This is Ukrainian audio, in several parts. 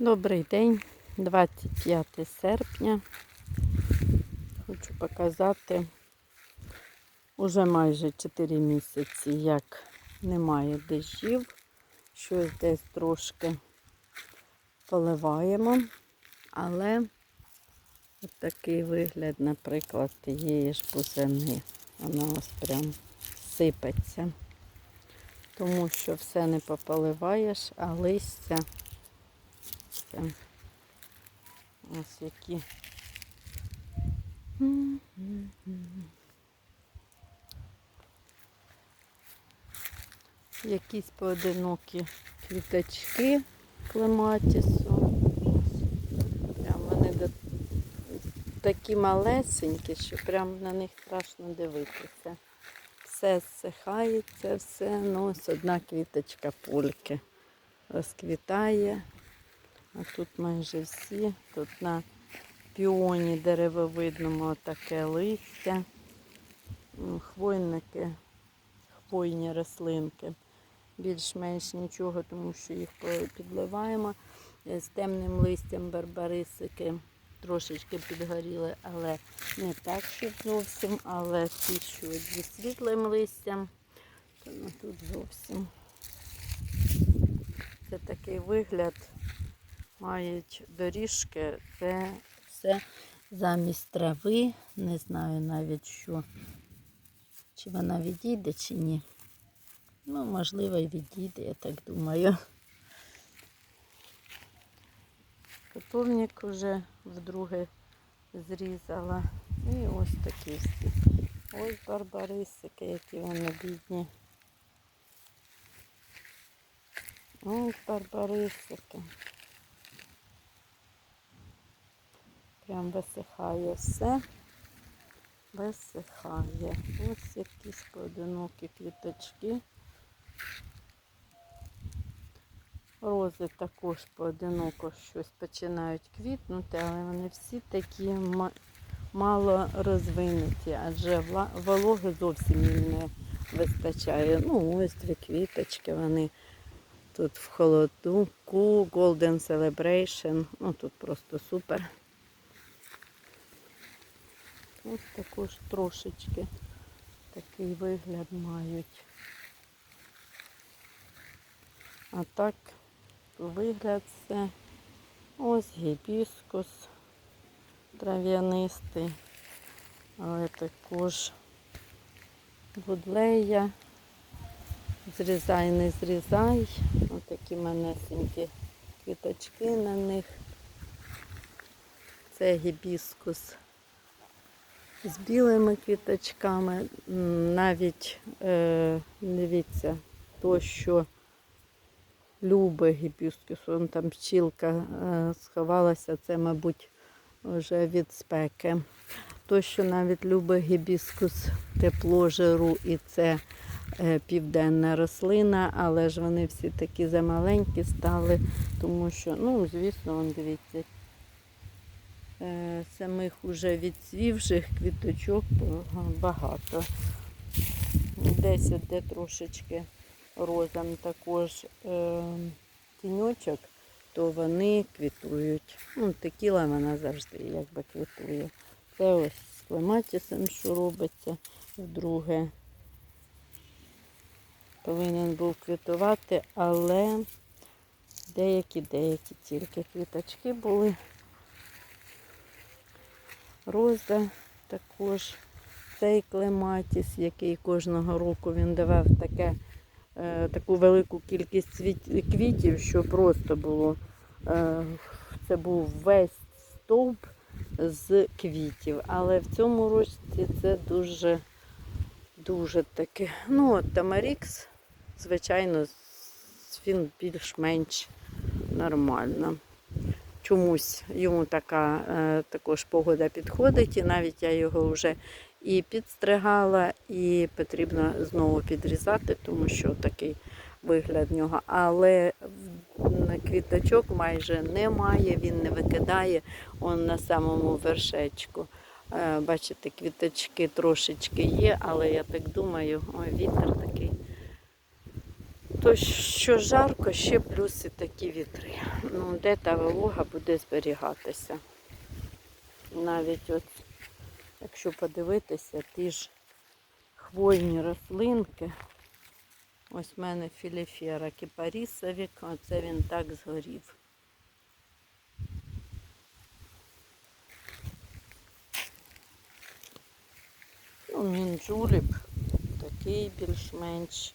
Добрий день, 25 серпня. Хочу показати уже майже 4 місяці, як немає дощів. Щось десь трошки поливаємо, але от такий вигляд, наприклад, тієї ж бузини. Вона ось прям сипеться. Тому що все не пополиваєш, а листя Це ось які. Якісь поодинокі квіточки клематісу. Прям вони такі малесенькі, що прям на них страшно дивитися. Все зсихається, все, ну ось одна квіточка пульки розквітає. А тут майже всі. Тут на піоні деревовидному таке листя. Хвойники, хвойні рослинки. Більш-менш нічого, тому що їх підливаємо. Е, З темним листям барбарисики трошечки підгоріли, але не так, щоб зовсім, але ті, що зі світлим листям, то тут зовсім. Це такий вигляд мають доріжки, це все замість трави. Не знаю навіть що, чи вона відійде, чи ні. Ну, можливо, і відійде, я так думаю. Котовник вже вдруге зрізала. І ось такі всі. Ось барбарисики, які вони бідні. Ось барбарисики. Прям висихає все. Висихає. Ось якісь поодинокі квіточки. Рози також поодиноко щось починають квітнути, але вони всі такі мало розвинуті, адже вологи зовсім їм не вистачає. Ну, ось дві квіточки, вони тут в холоду. Ку, Golden Celebration. Ну тут просто супер. Ось також трошечки такий вигляд мають. А так вигляд це ось гібіскус трав'янистий, але також будлея. Зрізай, не зрізай. Ось такі манесенькі квіточки на них. Це гібіскус з білими квіточками. Навіть е, дивіться, то, що любить гібіскус, вон там пчілка е, сховалася, це, мабуть, вже від спеки. То, що навіть любить гібіскус тепло жару і це е, південна рослина, але ж вони всі такі замаленькі стали, тому що, ну, звісно, вон, дивіться, самих уже відцвівших квіточок багато. Десь де трошечки розам також е, тіньочок, то вони квітують. Ну, текіла вона завжди якби квітує. Це ось з клематісом, що робиться вдруге. Повинен був квітувати, але деякі-деякі тільки квіточки були. Роза також. Цей клематіс, який кожного року він давав таке, е, таку велику кількість квітів, що просто було. Е, це був весь стовп з квітів. Але в цьому році це дуже, дуже таке. Ну, от Тамарікс, звичайно, він більш-менш нормально. Чомусь йому така е, також погода підходить, і навіть я його вже і підстригала, і потрібно знову підрізати, тому що такий вигляд в нього. Але квіточок майже немає, він не викидає он на самому вершечку. Е, Бачите, квіточки трошечки є, але я так думаю, ой, вітер такий. То, що жарко, ще плюс і такі вітри. Ну, де та волога буде зберігатися. Навіть от, якщо подивитися, ті ж хвойні рослинки. Ось в мене філіфера кіпарісовік, оце він так згорів. Ну, мінджуліп такий більш-менш,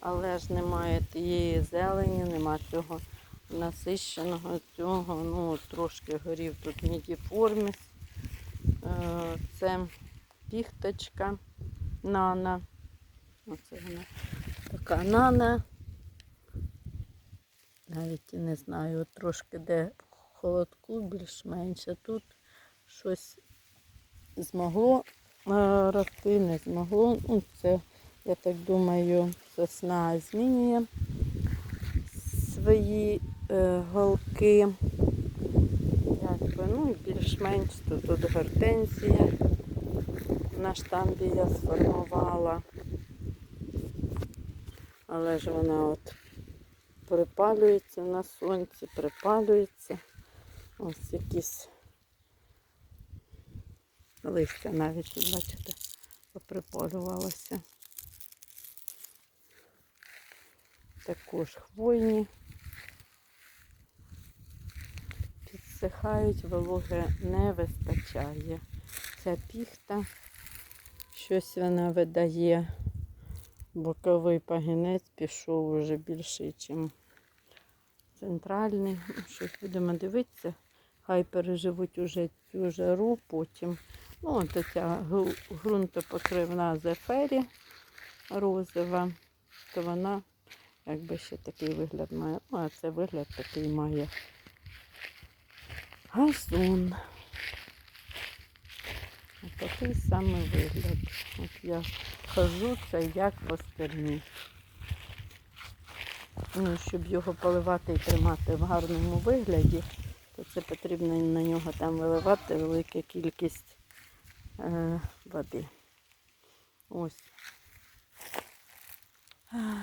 але ж немає тієї зелені, нема цього насищеного цього. Ну, трошки горів тут мідіформіс. Е, Це піхточка нана. Оце вона така нана. Навіть і не знаю, трошки де холодку більш-менш. А Тут щось змогло е, рости, не змогло. Ну, це, я так думаю, сосна змінює свої голки. Якби, ну і більш-менш тут, тут гортензія на штамбі я сформувала. Але ж вона от припалюється на сонці, припалюється. Ось якісь листя навіть, бачите, поприпалювалося. Також хвойні. Підсихають, вологи не вистачає. Ця піхта, щось вона видає. Боковий пагінець пішов уже більший, ніж центральний. Ну, Щось будемо дивитися. Хай переживуть уже цю жару потім. Ну, от ця ґрунтопокривна зефері розова, то вона якби ще такий вигляд має. Ну, а це вигляд такий має газон. Ось такий самий вигляд. От я хожу, це як по стерні. Ну, щоб його поливати і тримати в гарному вигляді, то це потрібно на нього там виливати велика кількість е, води. Ось.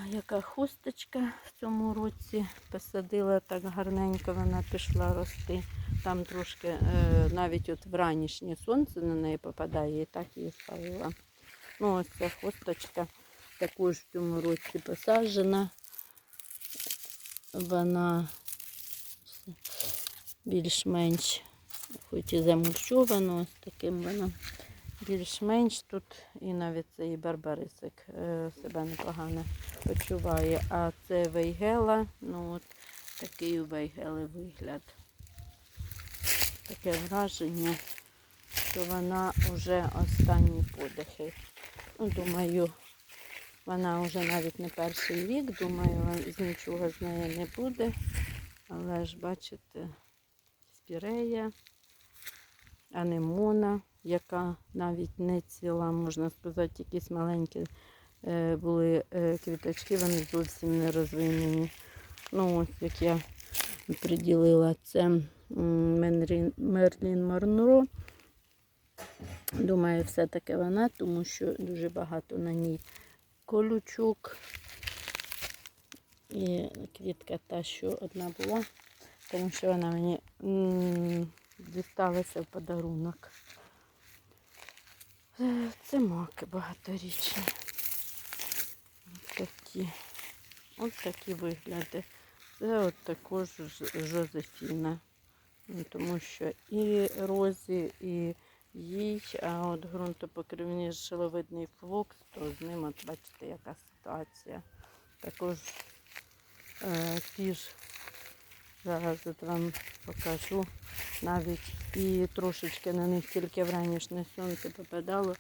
Яка хусточка в цьому році посадила так гарненько, вона пішла рости. Там трошки е, навіть от вранішнє сонце на неї попадає, і так її спалила. Ну, ось ця хусточка також в цьому році посаджена. Вона більш-менш, хоч і замульчована, ось таким вона більш-менш тут і навіть цей барбарисик е, себе непогано почуває. А це вейгела, ну от такий у вейгели вигляд. Таке враження, що вона вже останні подихи. Ну, думаю, вона вже навіть не перший рік, думаю, з нічого з неї не буде. Але ж бачите, спірея, анемона, яка навіть не ціла, можна сказати, якісь маленькі е, були е, квіточки, вони зовсім не розвинені. Ну, ось як я приділила це Мерлін Монро. Думаю, все-таки вона, тому що дуже багато на ній колючок. І квітка та, що одна була, тому що вона мені дісталася в подарунок. Е, Це маки багаторічні. Ось такі. Ось такі вигляди. Це от також Жозефіна. Ну, Тому що і розі, і їй, а от ґрунтопокривний шиловидний флокс, то з ним, от бачите, яка ситуація. Також е, ті ж, зараз вам покажу, навіть і трошечки на них тільки вранішнє сонце попадало.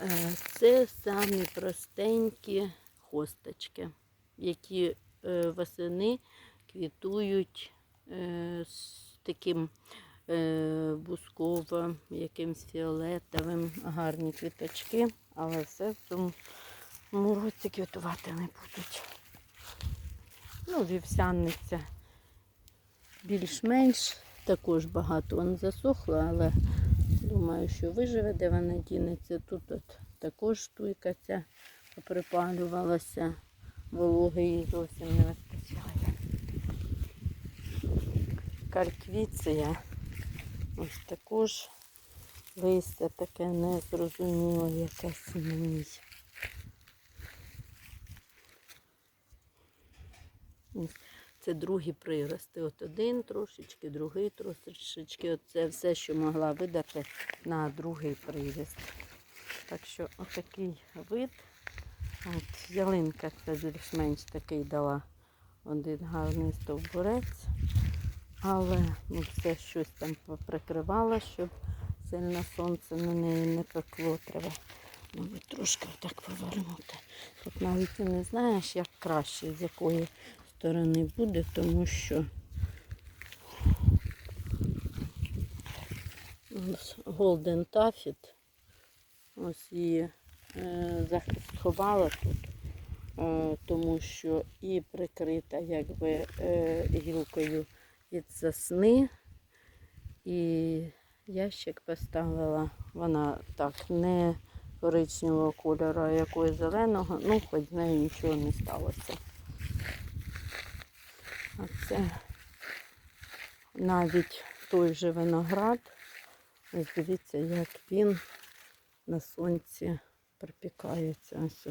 Е, це самі простенькі хосточки, які е, восени квітують е, з таким бусковим, якимсь фіолетовим, гарні квіточки, але все в цьому році квітувати не будуть. Ну, вівсяниця більш-менш, також багато вон засохло, але думаю, що виживе, де вона дінеться. Тут от також туйка ця поприпалювалася. вологи їй зовсім не вистачає. Кальквіція. Ось також листя таке незрозуміле якесь на ній. Ось Це другі прирости. От один трошечки, другий трошечки. Оце все, що могла видати на другий приріст. Так що отакий вид. От ялинка це більш-менш такий дала один гарний стовбурець. Але ну, все щось там прикривало, щоб сильно сонце на неї не пекло. Треба, мабуть, трошки отак повернути. Тут навіть і не знаєш, як краще, з якої сторони буде, тому що Golden Taffet, ось її е, заховала тут, е, тому що і прикрита якби е, гілкою від сосни, і ящик поставила, вона так не коричневого кольору, а якогось зеленого, ну хоч з нею нічого не сталося. А це навіть той же виноград. Ось дивіться, як він на сонці припікається. Ось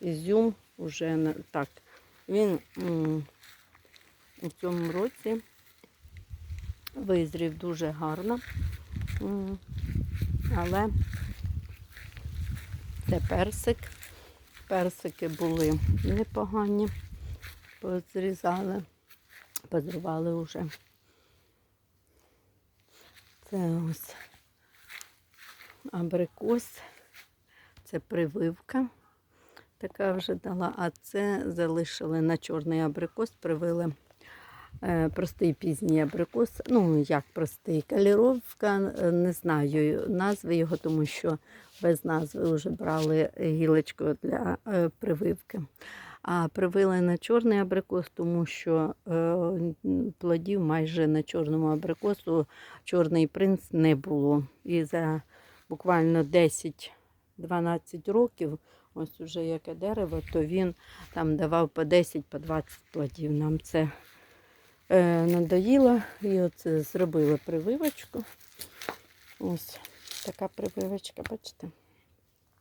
ізюм уже так. Він у цьому році визрів дуже гарно. Але це персик. Персики були непогані позрізали, позривали вже. Це ось абрикос, це прививка, така вже дала, а це залишили на чорний абрикос, привили е, простий пізній абрикос. Ну, як простий, каліровка, не знаю назви його, тому що без назви вже брали гілочку для е, прививки. А привили на чорний абрикос, тому що е, плодів майже на чорному абрикосу чорний принц не було. І за буквально 10-12 років, ось уже яке дерево, то він там давав по 10-20 по плодів. Нам це е, надоїло. І оце зробили прививочку. Ось така прививочка, бачите?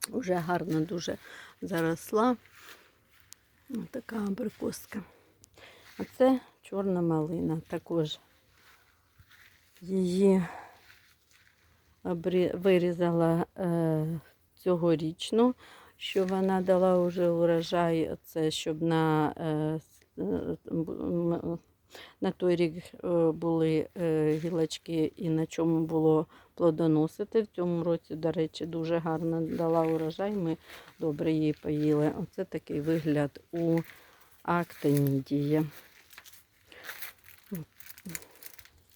Уже гарно дуже заросла. Ось така абрикоска. А це чорна малина. Також її вирізала е, цьогорічну, що вона дала вже урожай, це щоб на, е, е, на той рік е, були е, гілочки і на чому було плодоносити. В цьому році, до речі, дуже гарно дала урожай. Ми добре її поїли. Оце такий вигляд у актинідії.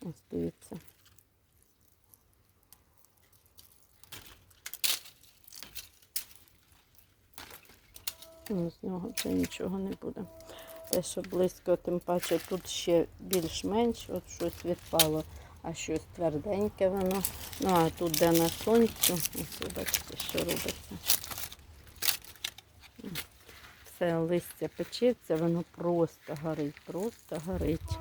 Ось дивіться. Ну, з нього вже нічого не буде. Те, що близько, тим паче тут ще більш-менш от щось відпало, а щось тверденьке воно. Ну а тут, де на сонцю, ось бачите, що робиться. Все листя печеться, воно просто горить, просто горить.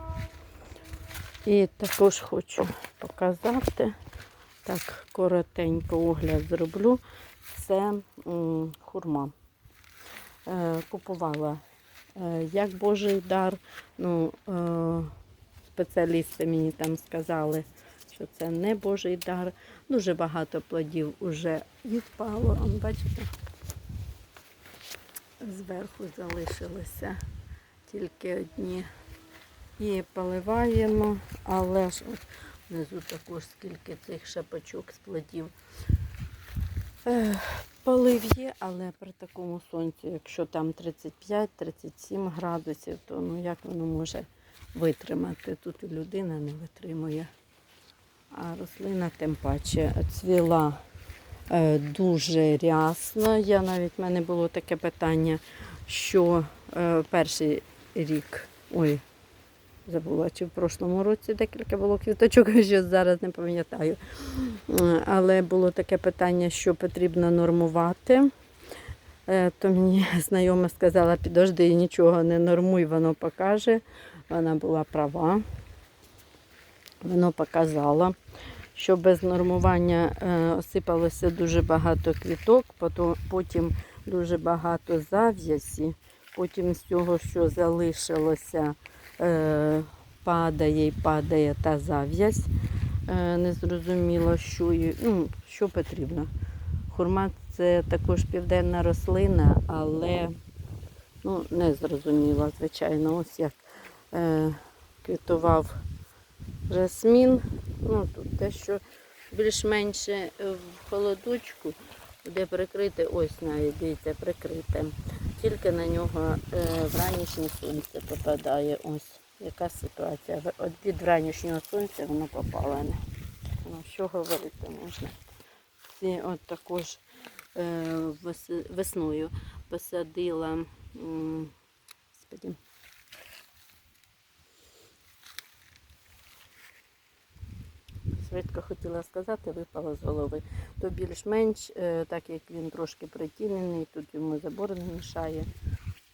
І також хочу показати, так коротенько огляд зроблю. Це хурма. Е, купувала як Божий дар. Ну, е, спеціалісти мені там сказали, що це не Божий дар. Дуже багато плодів вже відпало. Он, бачите, зверху залишилися тільки одні. І поливаємо, але ж от внизу також скільки цих шапочок з плодів. Полив є, але при такому сонці, якщо там 35-37 градусів, то ну як воно може витримати? Тут і людина не витримує. А рослина тим паче цвіла е, дуже рясно. Я навіть в мене було таке питання, що е, перший рік, ой, забула, чи в прошлому році декілька було квіточок, що зараз не пам'ятаю. Е, Але було таке питання, що потрібно нормувати. Е, То мені знайома сказала, підожди, нічого не нормуй, воно покаже. Вона була права. Воно показало, що без нормування е, осипалося дуже багато квіток, потім дуже багато зав'язі, потім з цього, що залишилося, падає і падає та зав'язь. Е, Незрозуміло, що, ну, що потрібно. Хурма це також південна рослина, але ну, не зрозуміло, звичайно, ось як е, квітував жасмін. Ну, тут дещо більш-менше в холодочку, де прикрите, ось навіть, дивіться, прикрите. Тільки на нього е, вранішнє сонце попадає. Ось яка ситуація. От від вранішнього сонця воно попалене. Ну, що говорити можна? Ці от також е, весною посадила. Господи, швидко хотіла сказати, випало з голови. То більш-менш, е, так як він трошки притінений, тут йому забор не мішає,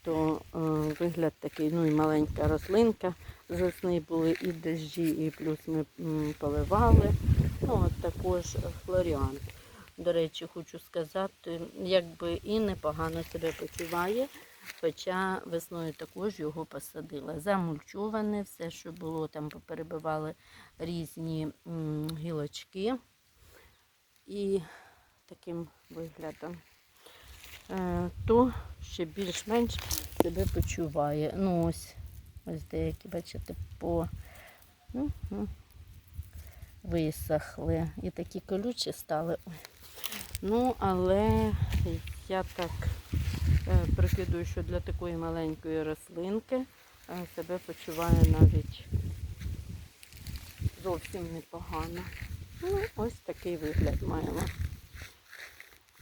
то е, вигляд такий, ну і маленька рослинка. З весни були і дощі, і плюс ми поливали. Ну, от також флоріант. До речі, хочу сказати, якби і непогано себе почуває, хоча весною також його посадила. Замульчоване, все, що було, там поперебивали різні гілочки. І таким виглядом. Е, то ще більш-менш себе почуває. Ну, ось, ось деякі, бачите, по ну, ну, висохли. І такі колючі стали. Ну, але я так прикидую, що для такої маленької рослинки е, себе почуває навіть зовсім непогано. Ну, ось такий вигляд маємо.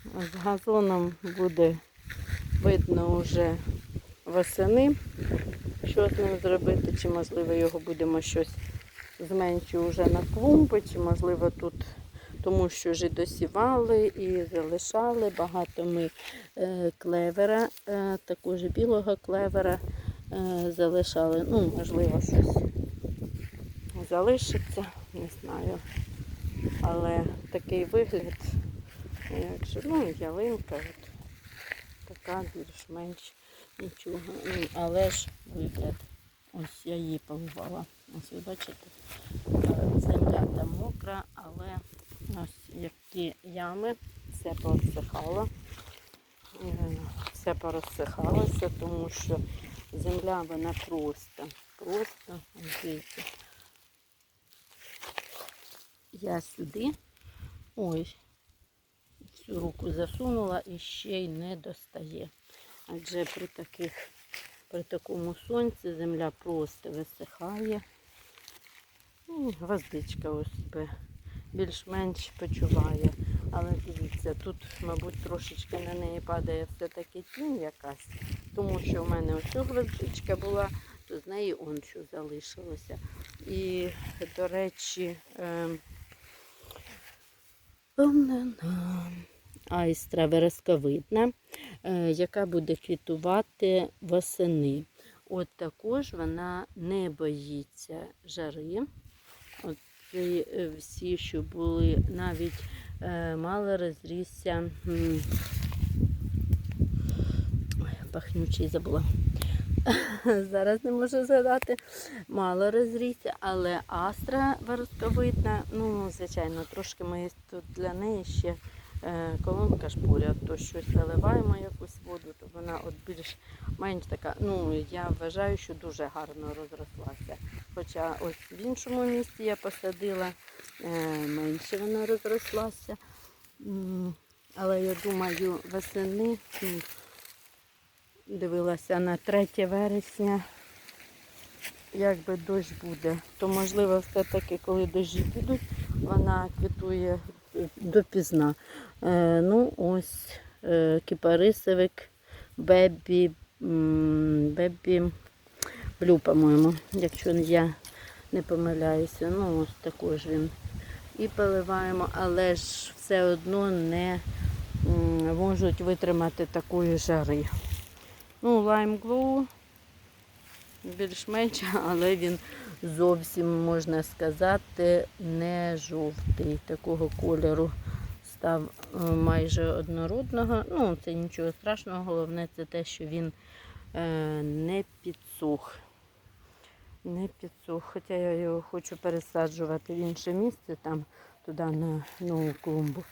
З газоном буде видно вже восени, що з ним зробити, чи можливо його будемо щось зменшити вже на клумби, чи можливо тут, тому що вже досівали і залишали. Багато ми е, клевера, е, також білого клевера е, залишали. Ну, можливо, щось залишиться, не знаю. Але такий вигляд, як же, ну, ялинка, от, така більш-менш нічого. Ну, але ж вигляд. Ось я її поливала. Ось ви бачите, земля там мокра, але ось які ями, все порозсихало. Все порозсихалося, тому що земля вона просто, просто, дивіться. Я сюди, ой, всю руку засунула і ще й не достає. Адже при таких, при такому сонці земля просто висихає. І гвоздичка ось себе більш-менш почуває. Але дивіться, тут, мабуть, трошечки на неї падає все-таки тінь якась, тому що в мене ось ця гвоздичка була, то з неї он що залишилося. І, до речі, ем. Айстра вересковидна, е, яка буде квітувати восени. От також вона не боїться жари. От е, всі, що були, навіть е, мало розрісся. Пахнючий забула. Зараз не можу згадати. Мало розрісся, але астра вересковидна, ну, звичайно, трошки ми тут для неї ще е, колонка шпуря, то щось заливаємо якусь воду, то вона от більш-менш така, ну, я вважаю, що дуже гарно розрослася. Хоча ось в іншому місці я посадила, е, менше вона розрослася. Але я думаю, восени м, дивилася на 3 вересня, якби дощ буде, то можливо все-таки, коли дощі підуть, вона квітує допізна. Е, ну, ось е, кіпарисовик, бебі, бебі блю, по-моєму, якщо я не помиляюся. Ну, ось також він. І поливаємо, але ж все одно не можуть витримати такої жари. Ну, лайм глоу більш-менш, але він зовсім, можна сказати, не жовтий. Такого кольору став е, майже однородного. Ну, це нічого страшного, головне це те, що він е, не підсох. Не підсох. Хоча я його хочу пересаджувати в інше місце, там туди на нову клумбу.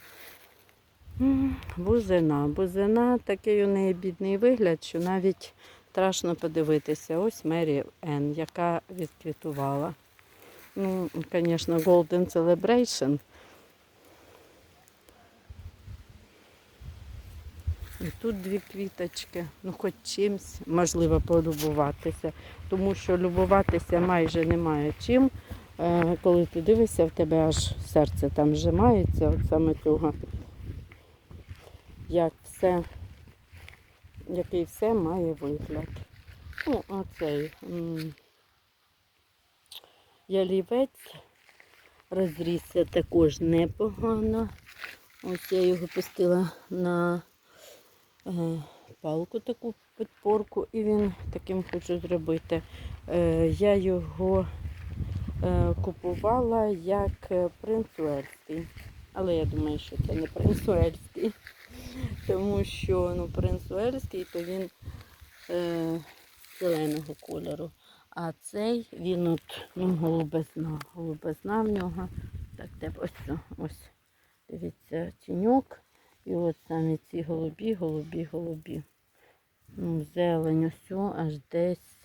Бузина. Бузина такий у неї бідний вигляд, що навіть страшно подивитися. Ось Мері Ен, яка відквітувала. Ну, звісно, Golden Celebration. І тут дві квіточки, ну хоч чимсь можливо полюбуватися, тому що любуватися майже немає чим. Е, Коли ти дивишся, в тебе аж серце там зжимається, от саме цього, як все, який все має вигляд. Ну, оцей ялівець розрісся також непогано. Ось я його пустила на е, палку таку підпорку, і він таким хочу зробити. Е, я його е, купувала як е, принц Уельський. Але я думаю, що це не принц Уельський. Тому що ну, принц Уельський, то він е, зеленого кольору. А цей він от, ну, голубизна. Голубизна в нього. Так, де ось, ось. Дивіться, тіньок. І от самі ці голубі, голубі, голубі. Ну, зелень ось, аж десь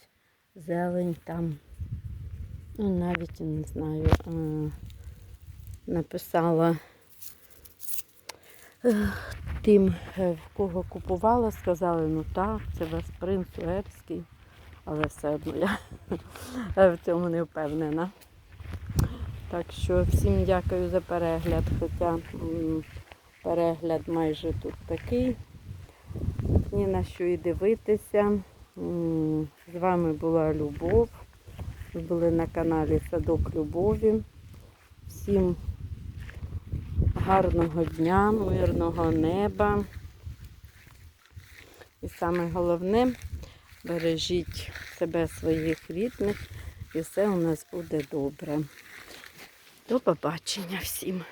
зелень там. Ну, навіть я не знаю, е, написала е, тим, е, в кого купувала, сказали, ну так, це ваш принц Уельський, але все одно я в цьому не впевнена. Так що всім дякую за перегляд, хоча перегляд майже тут такий. Ні на що і дивитися. З вами була Любов. Ви були на каналі Садок Любові. Всім гарного дня, мирного неба. І саме головне, бережіть себе, своїх рідних, і все у нас буде добре. До побачення всім!